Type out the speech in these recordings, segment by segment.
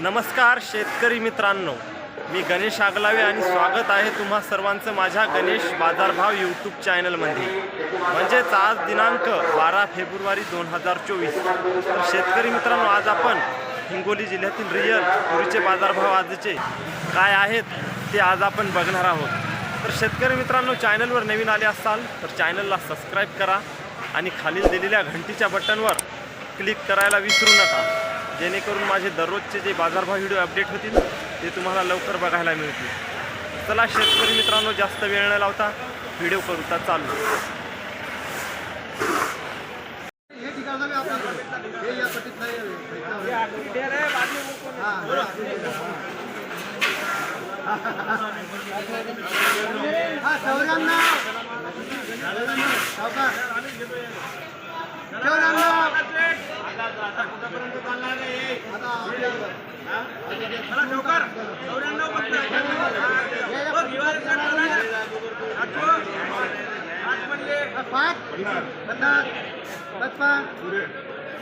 नमस्कार शेतकरी मित्रांनो. मी गणेश आगलावे आणि स्वागत आहे तुम्हा सर्वांचं माझ्या गणेश बाजारभाव यूट्यूब चॅनलमध्ये. म्हणजेच आज दिनांक बारा फेब्रुवारी दोन हजार चोवीस. तर शेतकरी मित्रांनो आज आपण हिंगोली जिल्ह्यातील रियल तुरीचे बाजारभाव आजचे काय आहेत ते आज आपण बघणार आहोत. तर शेतकरी मित्रांनो चॅनलवर नवीन आले असाल तर चॅनलला सबस्क्राईब करा आणि खालील दिलेल्या घंटीच्या बटनवर क्लिक करायला विसरू नका. जेणेकरून माझे दररोजचे जे बाजारभाव व्हिडिओ अपडेट होतील ते तुम्हाला लवकर बघायला मिळतील. चला शेतकरी मित्रांनो जास्त वेळ न लावता व्हिडिओ करूता चालू. हे पाच पन्नास पचपन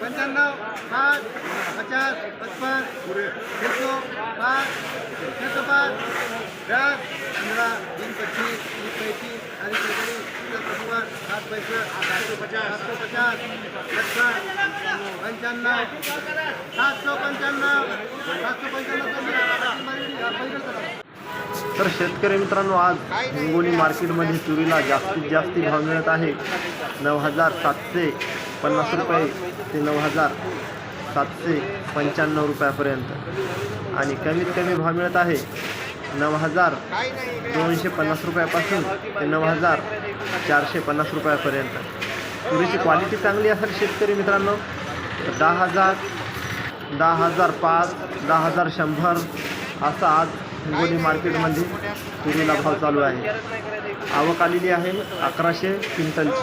पंच्याण्णव पाच पचास पचपन पाच पाच दस पंधरा तीन पच्चीस तीस पैतीस सातशे पचास पचास पंच्याण्णव सातशे पंच्याण्णव सातशे पंच्याण्णव तर शेतकरी मित्रांनो आज हिंगोली मार्केटमध्ये तुरीला जास्तीत जास्त भाव मिळत आहे नऊ हजार सातशे पन्नास रुपये ते नऊ हजार सातशे पंच्याण्णव रुपयापर्यंत आणि कमीत कमी भाव मिळत आहे नऊ हजार दोनशे पन्नास रुपयापासून ते नऊ हजार चारशे पन्नास रुपयापर्यंत. तुरीची क्वालिटी चांगली असेल शेतकरी मित्रांनो तर दहा हजार दहा हजार पाच दहा हजार शंभर असा आज हिंगोली मार्केटमध्ये तुरीला भाव चालू आहे. आवक आलेली आहे अकराशे क्विंटलची.